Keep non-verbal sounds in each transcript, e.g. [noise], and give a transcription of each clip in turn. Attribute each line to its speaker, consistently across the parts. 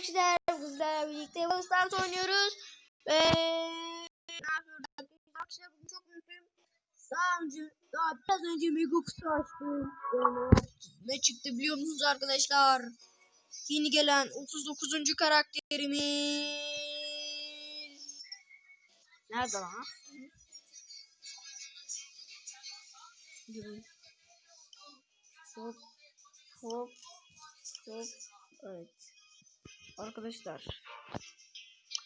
Speaker 1: arkadaşlar bizlerle birlikte Stars oynuyoruz. Ve arkadaşlar bugün çok mutluyum. Daha önce, daha biraz önce Mega Kutu açtım. Ne çıktı biliyor musunuz arkadaşlar? Yeni gelen 39. karakterimiz. Nerede lan? Hop hop hop evet arkadaşlar.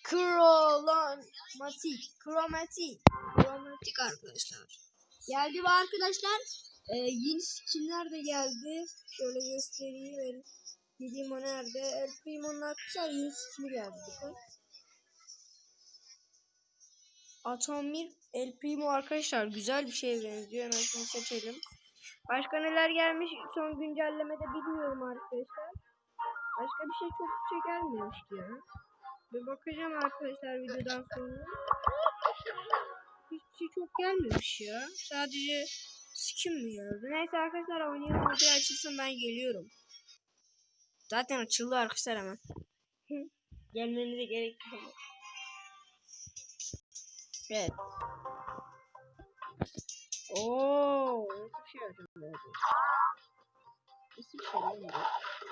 Speaker 1: Kromatik kromatik. Kromatik arkadaşlar. Geldi mi arkadaşlar. Ee, yeni skinler de geldi? Şöyle göstereyim. El dediğim o nerede? El Primo'nun arkadaşlar yeni skini geldi. Bakın. Atomir El Primo arkadaşlar. Güzel bir şeye benziyor. Hemen seçelim. Başka neler gelmiş? Son güncellemede bilmiyorum arkadaşlar. Başka bir şey çok şey gelmemişti ya. Bir bakacağım arkadaşlar videodan sonra. Hiçbir şey çok gelmemiş ya. Sadece skin mi geldi? Neyse arkadaşlar oynayalım. Hadi açılsın ben geliyorum. Zaten açıldı arkadaşlar hemen. Gelmenize gerek yok. Evet. Oo, nasıl bir şey acaba? İsviçre'de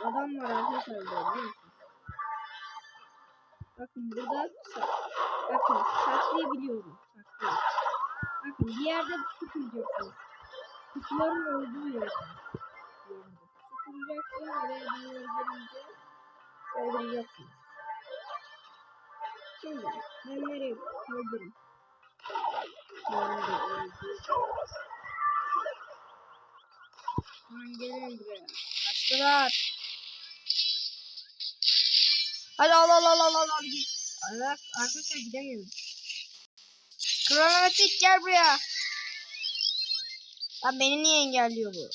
Speaker 1: Adam var arkadaşlar biliyor musunuz? Bakın burada bakın saklayabiliyorum. Saklıyorum. Bakın bir yerde su. Kutuların olduğu yerde. Su kıracaksınız. Oraya bunları verince öldüreceksiniz. Şimdi ben nereye koydum? Ben de öldüreceğim. Lan gelin buraya. Kaçtılar. Hadi al al al al al al git. Arkadaşlar gidemiyorum. Kronometrik gel buraya. Lan beni niye engelliyor bu?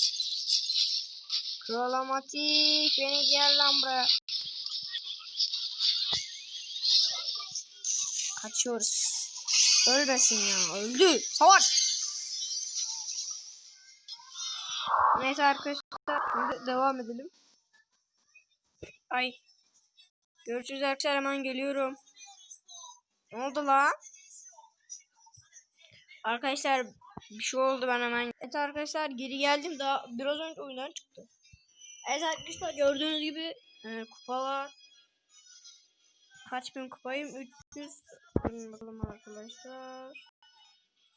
Speaker 1: Kronomatik beni gel lan buraya. Kaçıyoruz. Ölmesin ya. Öldü. Savaş. Neyse arkadaşlar şimdi devam edelim. Ay. Görüşürüz arkadaşlar hemen geliyorum. Ne oldu lan? Arkadaşlar bir şey oldu ben hemen. Evet arkadaşlar geri geldim daha biraz önce oyundan çıktı. Evet arkadaşlar gördüğünüz gibi e, kupalar kaç bin kupayım 300 Durun bakalım arkadaşlar.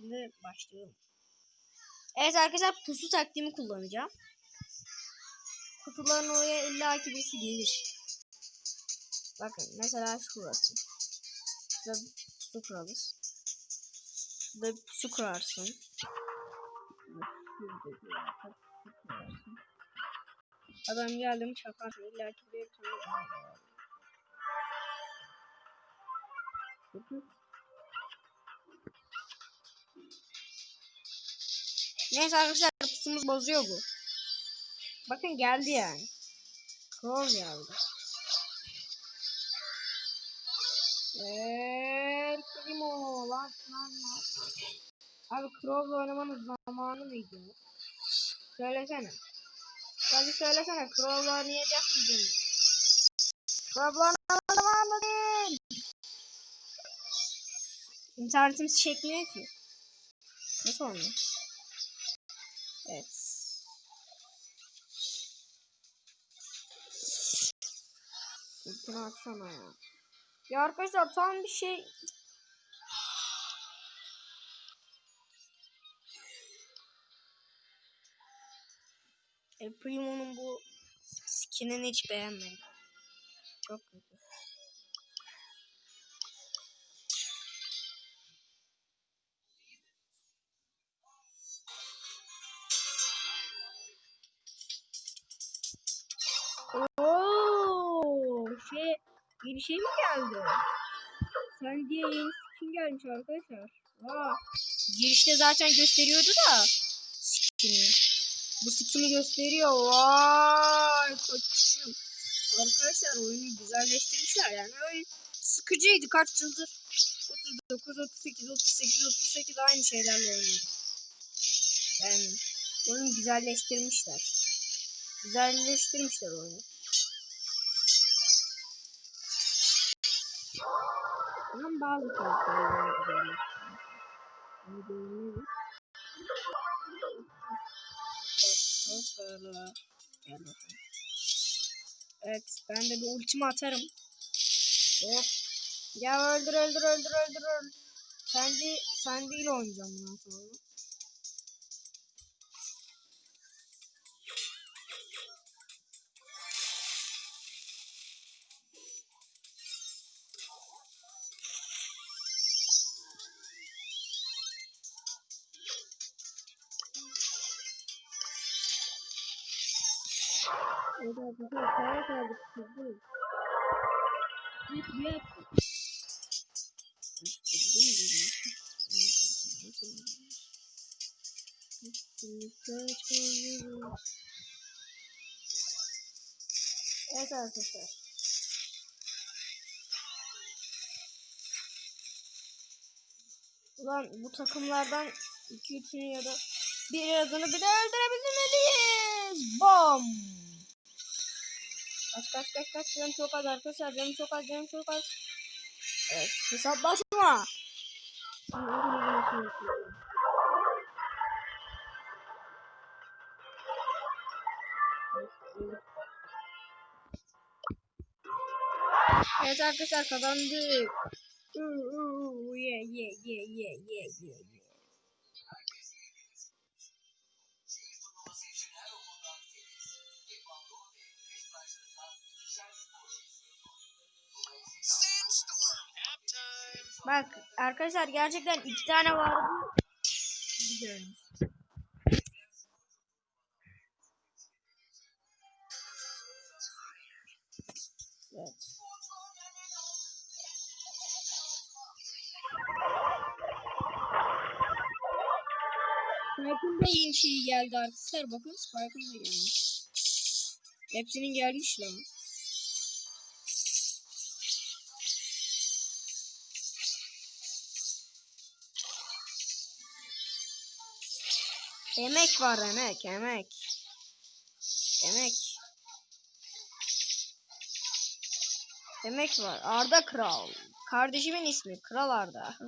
Speaker 1: Şimdi başlayalım. Evet arkadaşlar pusu taktiğimi kullanacağım. Kutuların oraya illa ki birisi gelir. Bakın mesela şurası. Şurada pusu kurarız. Şurada pusu kurarsın. Adam geldi mi çakarsın. İlla ki bir tane Bakın. Neyse arkadaşlar pusumuz bozuyor bu. Bakın geldi yani. Kral geldi. Eee Primo lan lan lan. Abi Crow'la oynamanın zamanı mıydı? Söylesene. Hadi söylesene Crow'la oynayacak mıydın? Crow'la oynamanın zamanı değil. İnternetimiz çekmiyor ki. Nasıl olmuyor? Evet. Ultini atsana ya. Ya arkadaşlar tam bir şey El Primo'nun bu skinini hiç beğenmedim. Çok kötü. Oo, şey Yeni şey mi geldi? Sen diye yeni skin gelmiş arkadaşlar. Aa, girişte zaten gösteriyordu da skin'i. Bu skin'i gösteriyor. Vay koçum. Arkadaşlar oyunu güzelleştirmişler yani. Oyun sıkıcıydı kaç yıldır. 39, 38, 38, 38 aynı şeylerle oynuyordu. Yani oyunu güzelleştirmişler. Güzelleştirmişler oyunu. Ama bazı. Hani evet ben de bir ultimi atarım. Oh. Ya öldür öldür öldür öldür öldür. Sen, de, sen değil oynayacağım bundan sonra. Evet arkadaşlar. Ulan bu takımlardan 2-3'ünü ya da birazını bile öldürebilmeliyiz. Bom! Kaç kaç kaç kaç canım çok az arkadaşlar canım çok az canım çok az. Evet hesap başıma. Evet arkadaşlar kazandık. Uuu, uuu, yeah, yeah, yeah, yeah, yeah, yeah, Bak arkadaşlar gerçekten iki tane vardı. Gidiyorum. Evet. Spike'ın da yeni şey geldi arkadaşlar. Bakın Spike'ın da gelmiş. Hepsinin gelmiş lan. Emek var emek emek. Emek. Emek var. Arda Kral. Kardeşimin ismi Kral Arda.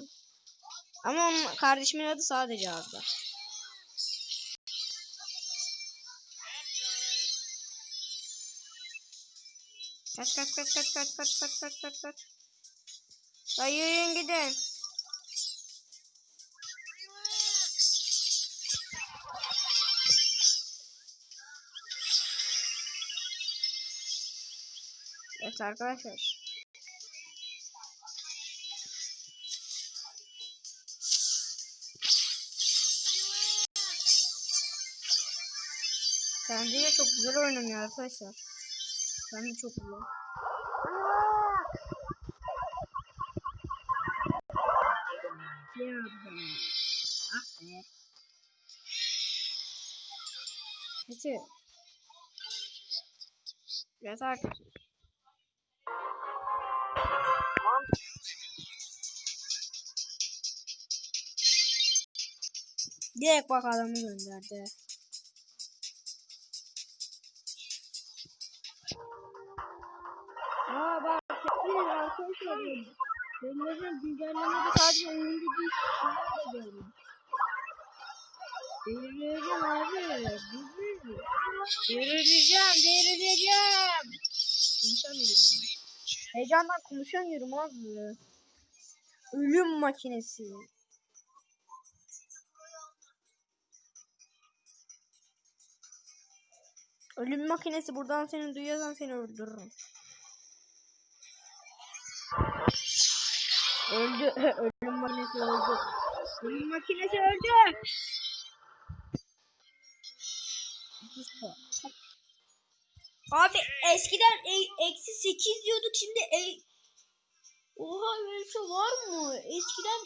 Speaker 1: Ama onun kardeşimin adı sadece Arda. Kaç kaç kaç kaç kaç kaç kaç kaç kaç kaç. Dayı yürüyün gidin. Evet arkadaşlar. Bence de çok güzel oynanıyor arkadaşlar. Ben de çok güzel. Ya be. Ah be. Kötü. Evet arkadaşlar. Direkt bak adamı gönderdi. Aa bak kesin arkadaşlar. Benim güncellemede sadece oyuncu değil. Şunlar da görüyorum. Delireceğim abi. Bizi. Delireceğim, delireceğim. Konuşamıyorum. Heyecandan konuşamıyorum abi. Ölüm makinesi. Ölüm makinesi buradan seni duyuyorsan seni öldürürüm. Öldü. [laughs] Ölüm makinesi öldü. Ölüm makinesi öldü. Abi eskiden e- eksi 8 diyorduk şimdi e Oha böyle şey var mı? Eskiden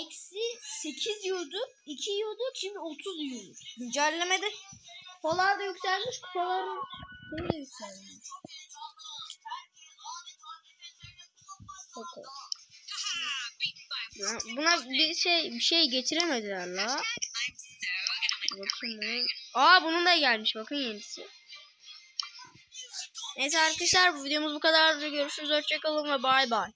Speaker 1: eksi 8 diyorduk, 2 diyorduk şimdi 30 diyoruz. Güncellemede kupalar da yükselmiş, kupaların şeyi de yükselmiş. Koko. Ya Buna bir şey bir şey getiremediler la. Bunu. Aa bunun da gelmiş bakın yenisi. Neyse arkadaşlar bu videomuz bu kadar. Görüşürüz. Hoşçakalın ve bay bay.